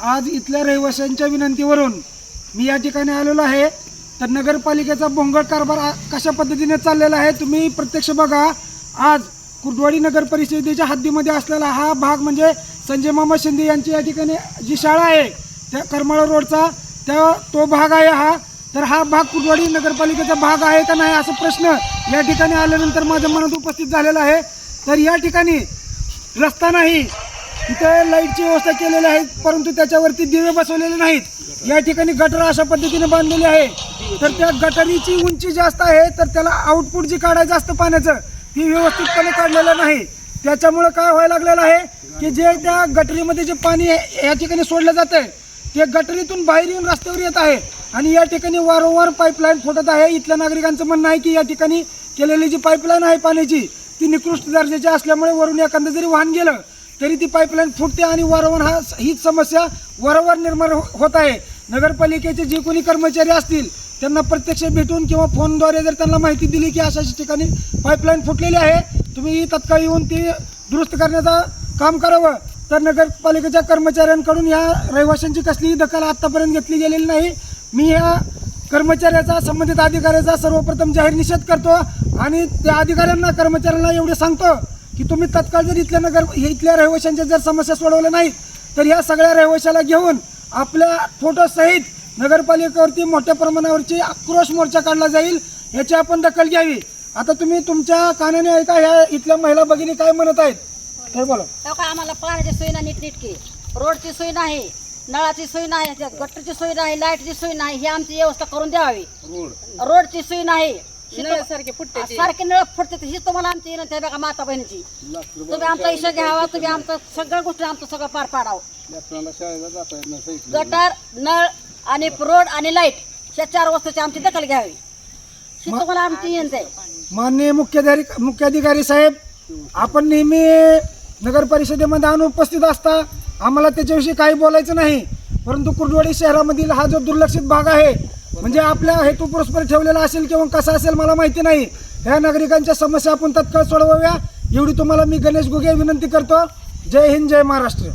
आज इथल्या रहिवाशांच्या विनंतीवरून मी या ठिकाणी आलेलो आहे. तर नगरपालिकेचा बोंगळ कारभार कशा पद्धतीने चाललेला आहे तुम्ही प्रत्यक्ष बघा. आज कुर्डवाडी नगर परिषदेच्या हद्दीमध्ये असलेला हा भाग म्हणजे संजय मामा शिंदे यांची या ठिकाणी जी शाळा आहे त्या करमाळा रोडचा त्या तो भाग आहे हा. तर हा भाग कुर्डवाडी नगरपालिकेचा भाग आहे का नाही असा प्रश्न या ठिकाणी आल्यानंतर माझ्या मनात उपस्थित झालेला आहे. तर या ठिकाणी रस्ता नाही इथं लाईटची व्यवस्था केलेली आहे परंतु त्याच्यावरती दिवे बसवलेले नाहीत. या ठिकाणी गटर अशा पद्धतीने बांधलेली आहे. तर त्या गटरीची उंची जास्त आहे तर त्याला आउटपुट जी काढायचं असतं पाण्याचं ती व्यवस्थितपणे काढलेलं नाही. त्याच्यामुळं काय व्हायला लागलेलं आहे की जे त्या गटरीमध्ये जे पाणी या ठिकाणी सोडलं जातं ते गटरीतून बाहेर येऊन रस्त्यावर येत आहे. आणि या ठिकाणी वारंवार पाईपलाईन फुटत आहे. इथल्या नागरिकांचं म्हणणं आहे की या ठिकाणी केलेली जी पाईपलाईन आहे पाण्याची ती निकृष्ट दर्जाची असल्यामुळे वरून एखादं जरी वाहन गेलं तरी ती पाईपलाईन फुटते आणि वारंवार हा हीच समस्या वारंवार निर्माण हो- होत आहे. नगरपालिकेचे जे कोणी कर्मचारी असतील त्यांना प्रत्यक्ष भेटून किंवा फोनद्वारे जर त्यांना माहिती दिली की अशा अशा ठिकाणी पाईपलाईन फुटलेली आहे तुम्ही तत्काळ येऊन ती दुरुस्त करण्याचा काम करावं. तर नगरपालिकेच्या कर्मचाऱ्यांकडून या रहिवाशांची कसलीही दखल आत्तापर्यंत घेतली गेलेली नाही. मी या कर्मचाऱ्याचा संबंधित अधिकाऱ्याचा सर्वप्रथम जाहीर निषेध करतो आणि त्या अधिकाऱ्यांना कर्मचाऱ्यांना एवढे सांगतो की तुम्ही तत्काळ जर इथल्या नगर इथल्या रहिवाशांच्या जर समस्या सोडवल्या नाहीत तर या सगळ्या रहिवाशाला घेऊन आपल्या फोटोसहित नगरपालिकेवरती मोठ्या प्रमाणावरची आक्रोश मोर्चा काढला जाईल याची आपण दखल घ्यावी. आता तुम्ही तुमच्या कानाने ऐका ह्या इथल्या महिला भगिनी काय म्हणत आहेत? तर बोला? आम्हाला पाण्याची सोय नाही नीटनीटकी. रोडची सोय नाही नळाची सोय नाही गटरची सोय नाही लाईटची सोय नाही ही आमची व्यवस्था करून द्यावी. रोडची सोय नाही. सारखे फुटते ते. सारखे नळ फुटते ही तुम्हाला आमची विनंती आहे बघा माता बहिणीची. तुम्ही आमचा इशा घ्यावा तुम्ही आमचं सगळ्या गोष्टी आमचं सगळं पार पाडावं. गटर नळ आणि रोड आणि लाइट ह्या चार वस्तूची आमची दखल घ्यावी. ही तुम्हाला आमची विनंती आहे. माननीय मुख्याधिकारी मुख्याधिकारी साहेब आपण नेहमी नगर परिषदेमध्ये अनुपस्थित असता आम्हाला त्याच्याविषयी काही बोलायचं नाही परंतु कुर्डवाडी शहरामधील हा जो दुर्लक्षित भाग आहे म्हणजे आपल्या हेतू पुरस्पर ठेवलेला असेल किंवा कसा असेल मला माहिती नाही. ह्या नागरिकांच्या समस्या आपण तत्काळ सोडवाव्या. एवढी तुम्हाला मी गणेश गुगे विनंती करतो. जय हिंद जय महाराष्ट्र.